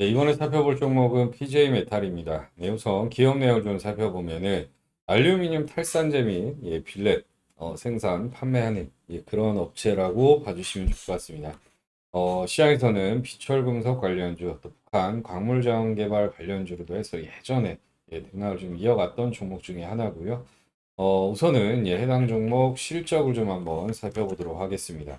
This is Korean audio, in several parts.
네, 이번에 살펴볼 종목은 PJ 메탈입니다. 네, 우선 기업 내역을 좀 살펴보면은 알루미늄 탈산제 및 예, 빌렛 어, 생산, 판매하는 예, 그런 업체라고 봐주시면 좋을 것 같습니다. 어, 시장에서는 비철금속 관련주, 또 북한 광물자원 개발 관련주로도 해서 예전에 예, 등락을 좀 이어갔던 종목 중에 하나고요. 어, 우선은 예, 해당 종목 실적을 좀 한번 살펴보도록 하겠습니다.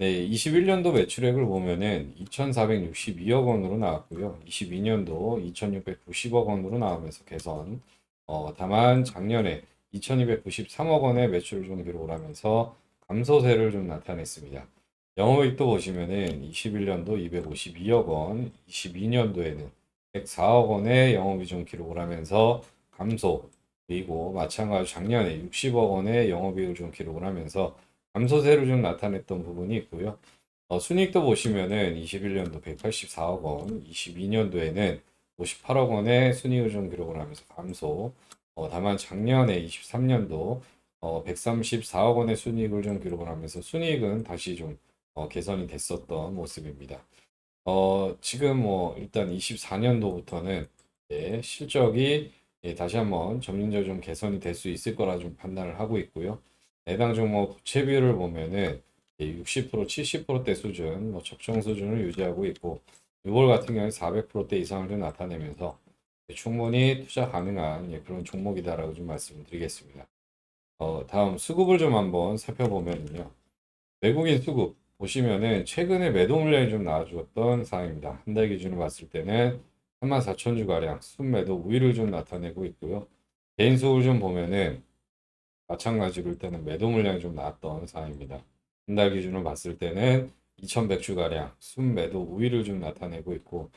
네, 21년도 매출액을 보면은 2,462억 원으로 나왔고요. 22년도 2,690억 원으로 나오면서 개선. 어, 다만 작년에 2,293억 원의 매출을 좀 기록을 하면서 감소세를 좀 나타냈습니다. 영업이익도 보시면은 21년도 252억 원, 22년도에는 104억 원의 영업이익 좀 기록을 하면서 감소. 그리고 마찬가지로 작년에 60억 원의 영업이익을 좀 기록을 하면서 감소세를 좀 나타냈던 부분이 있고요. 어, 순이익도 보시면은 21년도 184억 원, 22년도에는 58억 원의 순이익을 좀 기록을 하면서 감소. 어, 다만 작년에 23년도 어, 134억 원의 순이익을 좀 기록을 하면서 순이익은 다시 좀 어, 개선이 됐었던 모습입니다. 어, 지금 뭐 일단 24년도부터는 예, 실적이 예, 다시 한번 점진적으로 좀 개선이 될 수 있을 거라 좀 판단을 하고 있고요. 해당 종목 부채 비율을 보면은 60% 70%대 수준, 뭐 적정 수준을 유지하고 있고 6월 같은 경우에 400%대 이상을 좀 나타내면서 충분히 투자 가능한 예, 그런 종목이다라고 좀 말씀드리겠습니다. 어, 다음 수급을 좀 한번 살펴보면요. 외국인 수급 보시면은 최근에 매도 물량이 좀 나와주었던 상황입니다. 한 달 기준으로 봤을 때는 34,000주 가량 순매도 우위를 좀 나타내고 있고요. 개인 수급을 좀 보면은 마찬가지로 일단은 매도 물량이 좀 나왔던 상황입니다. 한달 기준으로 봤을 때는 2,100주 가량 순매도 우위를 좀 나타내고 있고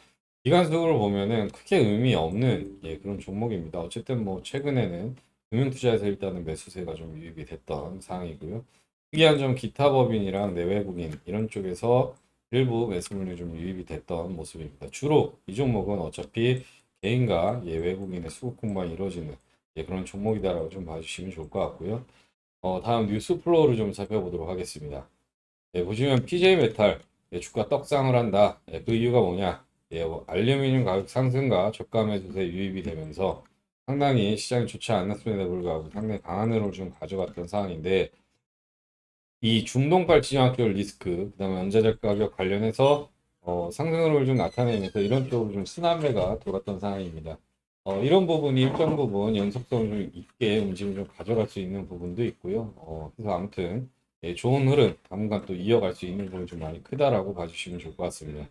기간 수급을 보면은 크게 의미 없는 예, 그런 종목입니다. 어쨌든 뭐 최근에는 금융투자에서 일단은 매수세가 좀 유입이 됐던 상황이고요. 특이한 점 기타 법인이랑 내외국인 이런 쪽에서 일부 매수물이 좀 유입이 됐던 모습입니다. 주로 이 종목은 어차피 개인과 예, 외국인의 수급 공방이 이루어지는 예, 그런 종목이다라고 좀 봐주시면 좋을 것 같고요. 어, 다음 뉴스 플로우를 좀 살펴보도록 하겠습니다. 예, 보시면 PJ 메탈 예, 주가 떡상을 한다. 예, 그 이유가 뭐냐? 예, 뭐, 알루미늄 가격 상승과 저가 매수세 유입이 되면서 상당히 시장이 좋지 않았음에도 불구하고 상당히 강한 흐름을 좀 가져갔던 상황인데 이 중동발 지정학적 리스크, 그다음에 원자재 가격 관련해서 어, 상승 흐름을 좀 나타내면서 이런 쪽으로 좀 순환매가 돌았던 상황입니다. 어, 이런 부분이 일정 부분 연속성을 좀 있게 움직임을 좀 가져갈 수 있는 부분도 있고요. 어, 그래서 아무튼 예, 좋은 흐름 당분간 또 이어갈 수 있는 부분이 좀 많이 크다라고 봐주시면 좋을 것 같습니다.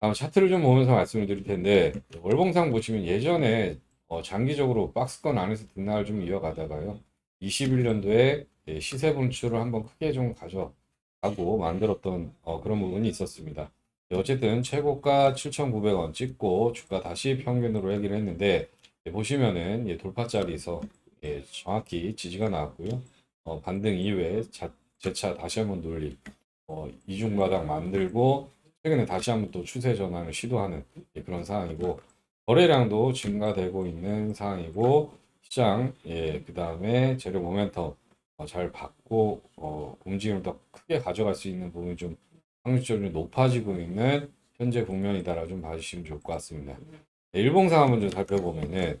다음 차트를 좀 보면서 말씀을 드릴 텐데 월봉상 보시면 예전에 어, 장기적으로 박스권 안에서 등락을 좀 이어가다가요. 21년도에 예, 시세 분출을 한번 크게 좀 가져가고 만들었던 어, 그런 부분이 있었습니다. 예, 어쨌든 최고가 7,900원 찍고 주가 다시 평균으로 얘기를 했는데 예, 보시면은 예, 돌파자리에서 예, 정확히 지지가 나왔고요. 어, 반등 이후에 자, 재차 다시 한번 눌림, 어, 이중 바닥 만들고 최근에 다시 한번 또 추세 전환을 시도하는 예, 그런 상황이고 거래량도 증가되고 있는 상황이고 시장 예, 그 다음에 재료 모멘텀 어, 잘 받고 어, 움직임을 더 크게 가져갈 수 있는 부분이 좀 확률적으로 높아지고 있는 현재 국면이다라고 좀 봐주시면 좋을 것 같습니다. 네, 일봉상 한번 좀 살펴보면은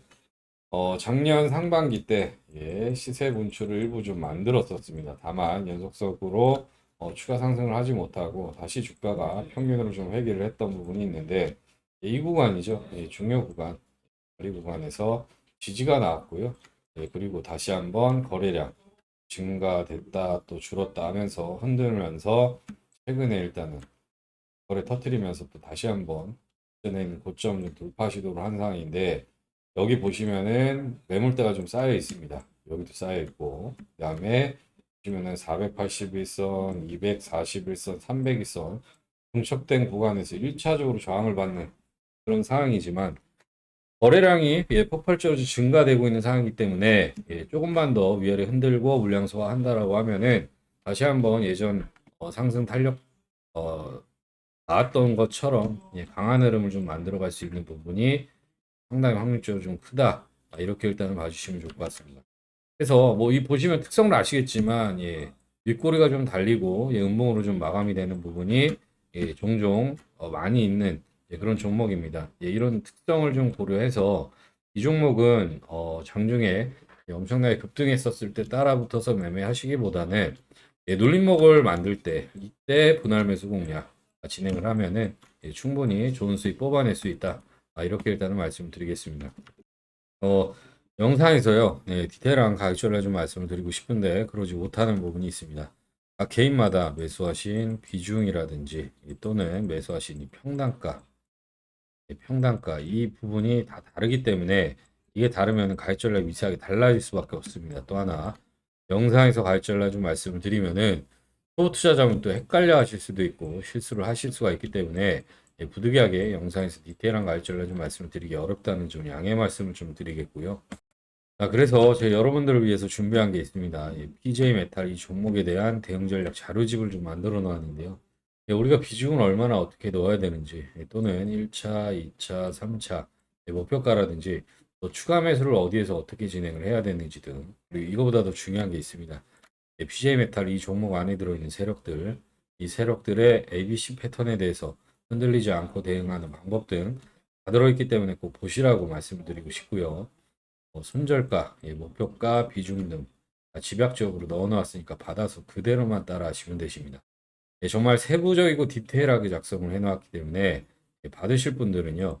어, 작년 상반기 때 예, 시세 분출을 일부 좀 만들었었습니다. 다만 연속적으로 어, 추가 상승을 하지 못하고 다시 주가가 평균으로 좀 회귀를 했던 부분이 있는데 예, 이 구간이죠. 예, 중요 구간, 거리 구간에서 지지가 나왔고요. 예, 그리고 다시 한번 거래량 증가됐다 또 줄었다 하면서 흔들면서 최근에 일단은 거래 터트리면서 또 다시 한번 전에 있는 고점 좀 돌파 시도를 한 상황인데 여기 보시면은 매물대가 좀 쌓여 있습니다. 여기도 쌓여 있고 그 다음에 보시면은 481선, 241선, 302선 중첩된 구간에서 1차적으로 저항을 받는 그런 상황이지만 거래량이 예, 폭발적으로 증가되고 있는 상황이기 때문에 예, 조금만 더 위아래 흔들고 물량 소화한다라고 하면은 다시 한번 예전 어, 상승 탄력 어, 나왔던 것처럼 예, 강한 흐름을 좀 만들어갈 수 있는 부분이 상당히 확률적으로 좀 크다 아, 이렇게 일단은 봐주시면 좋을 것 같습니다. 그래서 뭐 이 보시면 특성을 아시겠지만 예, 윗꼬리가 좀 달리고 예, 음봉으로 좀 마감이 되는 부분이 예, 종종 어, 많이 있는 예, 그런 종목입니다. 예, 이런 특성을 좀 고려해서 이 종목은 어, 장중에 엄청나게 급등했었을 때 따라붙어서 매매하시기보다는 예, 눌림목을 만들 때 이때 분할 매수 공략 진행을 하면은 예, 충분히 좋은 수익 뽑아낼 수 있다. 아, 이렇게 일단은 말씀드리겠습니다. 어, 영상에서요, 네, 디테일한 가격전을 좀 말씀을 드리고 싶은데 그러지 못하는 부분이 있습니다. 각 개인마다 매수하신 비중이라든지 또는 매수하신 이 평단가, 이 평단가 이 부분이 다 다르기 때문에 이게 다르면 가격 전략이 미세하게 달라질 수밖에 없습니다. 또 하나 영상에서 가격전략 좀 말씀을 드리면은 초보 투자자분 또 헷갈려 하실 수도 있고 실수를 하실 수가 있기 때문에 예, 부득이하게 영상에서 디테일한 가격전략 좀 말씀을 드리기 어렵다는 점 양해 말씀을 좀 드리겠고요. 자, 그래서 제 여러분들을 위해서 준비한 게 있습니다. 예, PJ 메탈 이 종목에 대한 대응 전략 자료집을 좀 만들어 놨는데요. 예, 우리가 비중을 얼마나 어떻게 넣어야 되는지 예, 또는 1차, 2차, 3차 예, 목표가라든지 또 추가 매수를 어디에서 어떻게 진행을 해야 되는지 등 그리고 이거보다 더 중요한 게 있습니다. 예, PJ 메탈 이 종목 안에 들어있는 세력들 이 세력들의 ABC 패턴에 대해서 흔들리지 않고 대응하는 방법 등 다 들어있기 때문에 꼭 보시라고 말씀드리고 싶고요. 뭐 손절가, 예, 목표가, 비중 등 아, 집약적으로 넣어놓았으니까 받아서 그대로만 따라하시면 되십니다. 예, 정말 세부적이고 디테일하게 작성을 해놓았기 때문에 예, 받으실 분들은요.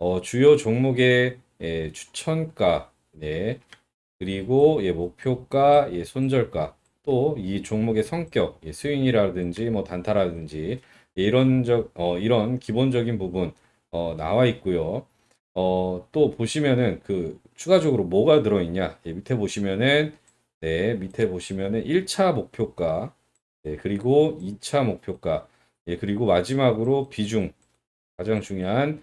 어, 주요 종목의 예, 추천가, 네, 그리고 예, 목표가, 예, 손절가, 또 이 종목의 성격, 예, 스윙이라든지 뭐 단타라든지 예, 이런 적, 어, 이런 기본적인 부분 어, 나와 있고요. 어, 또 보시면은 그 추가적으로 뭐가 들어있냐? 예, 밑에 보시면은 네, 밑에 보시면은 1차 목표가 예, 그리고 2차 목표가 예, 그리고 마지막으로 비중 가장 중요한